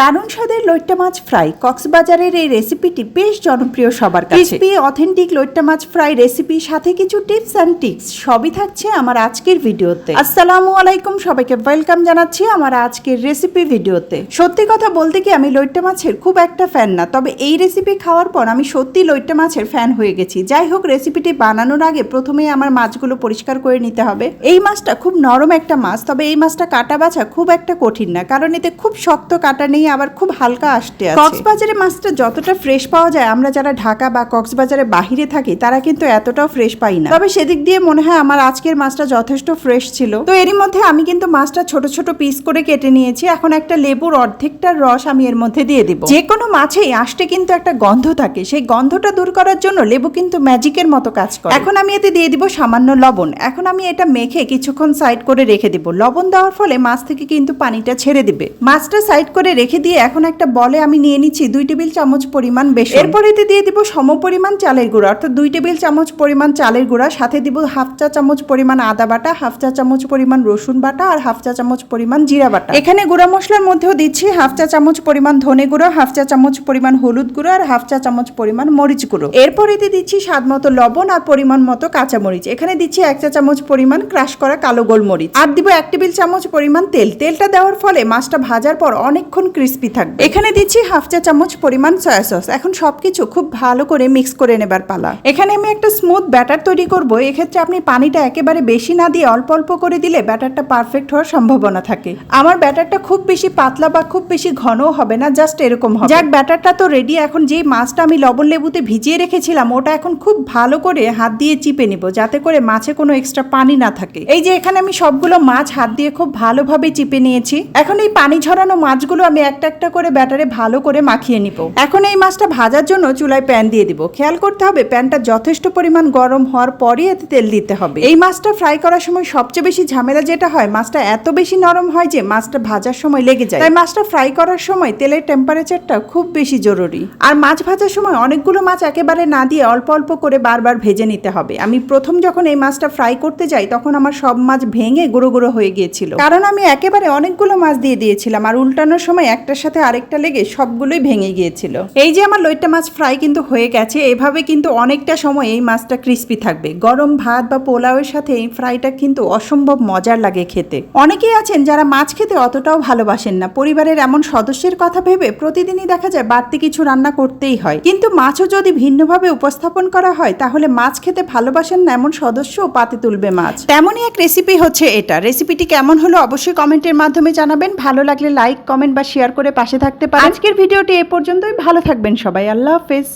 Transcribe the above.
দারুণ স্বাদের লইট্টা মাছ ফ্রাই কক্সবাজারের এই রেসিপিটি বেশ জনপ্রিয় সবার কাছে। ক্রিসপি অথেন্টিক লইট্টা মাছ ফ্রাই রেসিপি সাথে কিছু টিপস অ্যান্ড টিক্স সবই থাকছে আমার আজকের ভিডিওতে। আসসালামু আলাইকুম সবাইকে ওয়েলকাম জানাচ্ছি আমার আজকের রেসিপি ভিডিওতে। সত্যি কথা বলতে কি আমি লইট্টা মাছের খুব একটা ফ্যান না তবে এই রেসিপি খাওয়ার পর আমি সত্যি লইট্টা মাছের ফ্যান হয়ে গেছি। যাই হোক রেসিপিটি বানানোর আগে প্রথমেই আমার মাছগুলো পরিষ্কার করে নিতে হবে। এই মাছটা খুব নরম একটা মাছ তবে এই মাছটা কাটা বাছা খুব একটা কঠিন না কারণ এতে খুব শক্ত কাটা নেই আবার খুব হালকা আসতে আছে। কক্সবাজারে মাছটা যতটা ফ্রেশ পাওয়া যায় আমরা যারা ঢাকা বা কক্সবাজারে বাহিরে থাকি তারা কিন্তু এতটাও ফ্রেশ পাই না। তবে সেদিক দিয়ে মনে হয় আমার আজকের মাছটা যথেষ্ট ফ্রেশ ছিল। তো এরই মধ্যে আমি কিন্তু মাছটা ছোট ছোট পিস করে কেটে নিয়েছি। এখন একটা লেবুর অর্ধেকটার রস আমি এর মধ্যে দিয়ে দিব। যে কোনো মাছেই আসতে কিন্তু একটা গন্ধ থাকে। সেই গন্ধটা দূর করার জন্য লেবু কিন্তু ম্যাজিকের মতো কাজ করে। এখন আমি এতে দিয়ে দিব সামান্য লবণ। এখন আমি এটা মেখে কিছুক্ষণ সাইড করে রেখে দিব। লবণ দেওয়ার ফলে মাছ থেকে কিন্তু পানিটা ছেড়ে দিবে। মাছটা সাইড করে রেখে দিয়ে এখন একটা বলে আমি নিয়ে নিচ্ছি দুই টেবিল চামচ পরিমাণ বেশি এরপর এতে দিয়ে দিব সম পরিমাণ চালের গুঁড়া অর্থাৎ দুই টেবিল চামচ পরিমাণ চালের গুঁড়া সাথে দিব হাফ চা চামচ পরিমাণ আদা বাটা হাফ চা চামচ পরিমাণ রসুন বাটা আর হাফ চা চামচ পরিমাণ জিরা বাটা এখানে গুঁড়া মশলার মধ্যেও দিচ্ছি হাফ চা চামচ পরিমাণ ধনে গুঁড়ো হাফ চা চামচ পরিমাণ হলুদ গুঁড়ো আর হাফ চা চামচ পরিমাণ মরিচ গুঁড়ো এরপর এতে দিচ্ছি স্বাদ মতো লবণ আর পরিমাণ মতো কাঁচা মরিচ এখানে দিচ্ছি এক চা চামচ পরিমাণ ক্রাশ করা কালো গোলমরিচ আর দিব এক টেবিল চামচ পরিমাণ তেল তেলটা দেওয়ার ফলে মাছটা ভাজার পর অনেকক্ষণ ক্রিস্পি থাকবে। এখানে দিচ্ছি হাফ চা চামচ পরিমাণ সয়া সস এখন সবকিছু খুব ভালো করে মিক্স করে নেবার পালা। এখানে আমি একটা স্মুথ ব্যাটার তৈরি করব। এক্ষেত্রে আপনি পানিটা একেবারে বেশি না দিয়ে অল্প অল্প করে দিলে ব্যাটারটা পারফেক্ট হওয়ার সম্ভাবনা থাকে। আমার ব্যাটারটা খুব বেশি পাতলা বা খুব বেশি ঘনও হবে না জাস্ট এরকম হবে। যাক, ব্যাটারটা তো রেডি এখন যেই মাছটা আমি লবণ লেবুতে ভিজিয়ে রেখেছিলাম, ওটা এখন খুব ভালো করে হাত দিয়ে চিপে নিব, যাতে করে মাছে কোনো এক্সট্রা পানি না থাকে। এই যে এখানে আমি সবগুলো মাছ হাত দিয়ে খুব ভালোভাবে চিপে নিয়েছি। এখন এই পানি ঝরানো মাছগুলো আমি একটা একটা করে ব্যাটারে ভালো করে মাখিয়ে নিব। এখন এই মাছটা ভাজার জন্য চুলায় প্যান দিয়ে দিব। খেয়াল করতে হবে প্যানটা যথেষ্ট পরিমাণ গরম হওয়ার পরই এতে তেল দিতে হবে। এই মাছটা ফ্রাই করার সময় সবচেয়ে বেশি ঝামেলা যেটা হয়, মাছটা এত বেশি নরম হয় যে মাছটা ভাজার সময় লেগে যায়। তাই মাছটা ফ্রাই করার সময় তেলের টেম্পারেচারটা খুব বেশি জরুরি। আর মাছ ভাজার সময় অনেকগুলো মাছ একেবারে না দিয়ে অল্প অল্প করে বারবার ভেজে নিতে হবে। আমি প্রথম যখন এই মাছটা ফ্রাই করতে যাই, তখন আমার সব মাছ ভেঙে গুঁড়ো গুঁড়ো হয়ে গিয়েছিল। কারণ আমি একেবারে অনেকগুলো মাছ দিয়ে দিয়েছিলাম আর উল্টানোর সময় একটার সাথে আরেকটা লেগে সবগুলোই ভেঙে গিয়েছিল। এই যে আমার লইট্টা মাছ ফ্রাই কিন্তু হয়ে গেছে, এভাবে কিন্তু অনেকটা সময় এই মাছটা ক্রিস্পি থাকবে। গরম ভাত বা পোলাওয়ের সাথে এই ফ্রাইটা কিন্তু অসম্ভব মজার লাগে খেতে। অনেকেই আছেন যারা মাছ খেতে অতটাও ভালোবাসেন না। পরিবারের এমন সদস্যের কথা ভেবে প্রতিদিনই দেখা যায় বাড়তি কিছু রান্না করতেই হয়। কিন্তু মাছও যদি ভিন্নভাবে উপস্থাপন করা হয়, তাহলে মাছ খেতে ভালোবাসেন না এমন সদস্যও পাতে তুলবে মাছ। তেমনই এক রেসিপি হচ্ছে এটা। রেসিপিটি কেমন হলো অবশ্যই কমেন্টের মাধ্যমে জানাবেন। ভালো লাগলে লাইক কমেন্ট বা শেয়ার করে পাশে থাকতে পারেন। আজকের ভিডিওটি এ পর্যন্তই। ভালো থাকবেন সবাই। আল্লাহ হাফেজ।